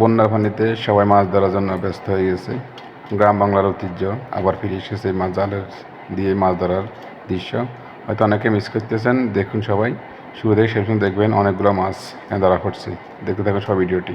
বন্যার পানিতে সবাই মাছ ধরার জন্য ব্যস্ত হয়ে গেছে। গ্রাম বাংলার ঐতিহ্য, আবার ফিরে এসেছে মাছ জালের দিয়ে মাছ ধরার দৃশ্য। হয়তো অনেকে মিস করতেছেন, দেখুন সবাই। শুরু থেকে শেষ দেখবেন অনেকগুলো মাছ এখানে ধরা পড়ছে। দেখতে থাকুন সব ভিডিওটি।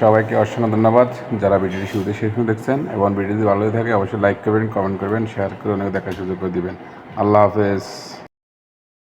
সবাইকে অসংখ্য ধন্যবাদ। যারা ভিডিওটি শুরুতে শেষ দেখছেন এবং ভিডিওটি ভালো থাকে, অবশ্যই লাইক করবেন কমেন্ট করবেন শেয়ার করে অনেক দেখার সুযোগ করে দিবেন। আল্লাহ হাফেজ।